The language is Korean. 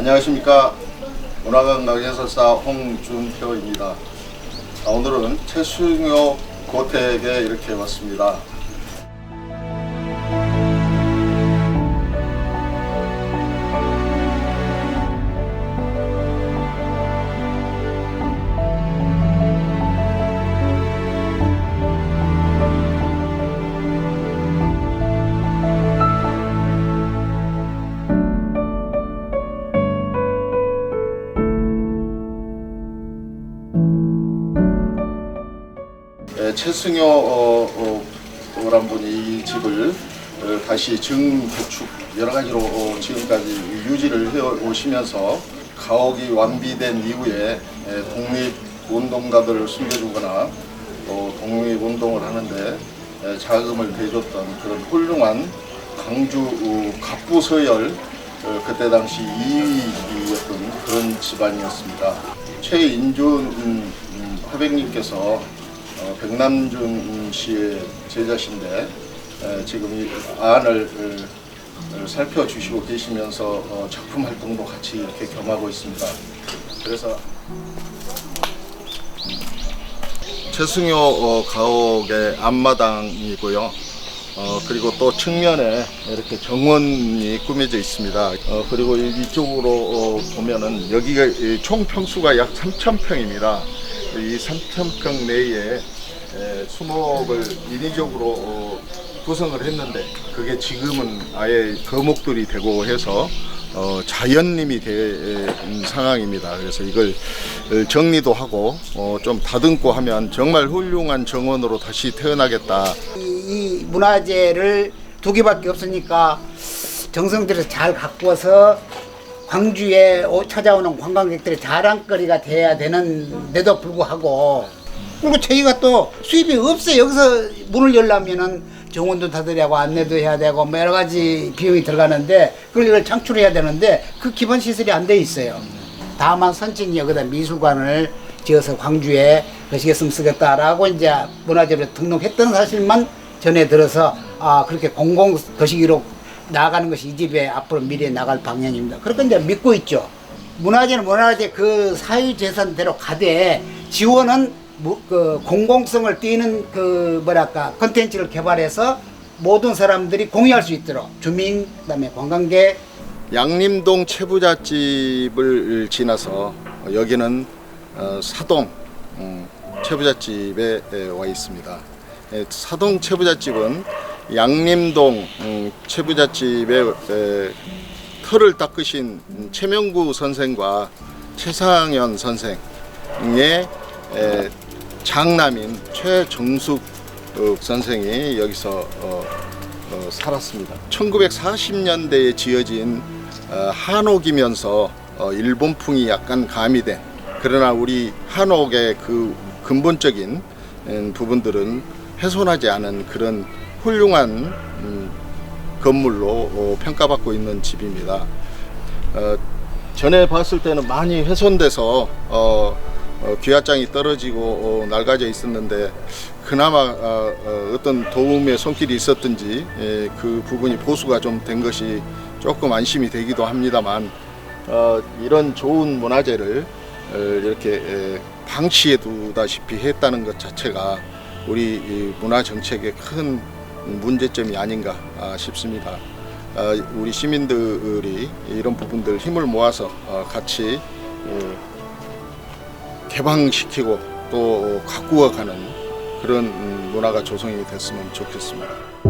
안녕하십니까 문화관광 해설사 홍준표입니다. 아, 오늘은 최승효 고택에 이렇게 왔습니다. 최승효 어, 어, 란 분이 이 집을 어, 다시 증구축 여러 가지로 어, 지금까지 유지를 해 오시면서 가옥이 완비된 이후에 에, 독립 운동가들을 숨겨주거나 또 독립 운동을 하는데 에, 자금을 대줬던 그런 훌륭한 강주 어, 갑부서열 어, 그때 당시 2위였던 그런 집안이었습니다. 최인준 음, 음, 화백님께서 어, 백남준 씨의 제자신데 에, 지금 이 안을 어, 살펴주시고 계시면서 어, 작품 활동도 같이 이렇게 겸하고 있습니다. 그래서 최승효 어, 가옥의 앞마당이고요. 어, 그리고 또 측면에 이렇게 정원이 꾸며져 있습니다. 어, 그리고 이- 이쪽으로 어, 보면은 여기가 이총 평수가 약 3,000평입니다. 이 3,000평 내에 에, 수목을 인위적으로 어, 구성을 했는데 그게 지금은 아예 거목들이 되고 해서 어, 자연님이 된 상황입니다. 그래서 이걸 어, 정리도 하고 어, 좀 다듬고 하면 정말 훌륭한 정원으로 다시 태어나겠다. 이, 이 문화재를 두 개밖에 없으니까 정성 들여서 잘 가꾸어서 광주에 오- 찾아오는 관광객들의 자랑거리가 돼야 되는데도 불구하고 그리고 저희가 또 수입이 없어요. 여기서 문을 열려면은 정원도 닫으려고 안내도 해야 되고 뭐 여러 가지 비용이 들어가는데 그걸 창출해야 되는데 그 기본 시설이 안 돼 있어요. 다만 선진이 여기다 미술관을 지어서 광주에 거시겠으면 쓰겠다라고 이제 문화재로 등록했던 사실만 전해 들어서 아 그렇게 공공 거시기로 나가는 것이 이 집의 앞으로 미래에 나갈 방향입니다. 그렇게 이제 믿고 있죠. 문화재는 문화재 그 사유재산대로 가되 지원은 무- 그 공공성을 띠는 그 뭐랄까 컨텐츠를 개발해서 모든 사람들이 공유할 수 있도록 주민 그다음에 관광객 양림동 채부잣집을 지나서 여기는 어, 사동 음, 채부잣집에 에, 와 있습니다. 에, 사동 채부잣집은 양림동 음, 채부잣집의 에, 털을 닦으신 음, 최명구 선생과 최상현 선생의 에, 장남인 최정숙 어, 선생이 여기서 어, 어, 살았습니다. 1940년대에 지어진 어, 한옥이면서 어, 일본풍이 약간 가미된 그러나 우리 한옥의 그 근본적인 음, 부분들은 훼손하지 않은 그런 훌륭한 음, 건물로 어, 평가받고 있는 집입니다. 어, 전에 봤을 때는 많이 훼손돼서 어, 어, 귀화장이 떨어지고 어, 낡아져 있었는데 그나마 어떤 도움의 손길이 있었든지 예, 그 부분이 보수가 좀 된 것이 조금 안심이 되기도 합니다만 어, 이런 좋은 문화재를 어, 이렇게 에, 방치해 두다시피 했다는 것 자체가 우리 이 문화 정책의 큰 문제점이 아닌가 아, 싶습니다. 어, 우리 시민들이 이런 부분들 힘을 모아서 어, 같이 어, 개방시키고 또 가꾸어가는 그런 음, 문화가 조성이 됐으면 좋겠습니다.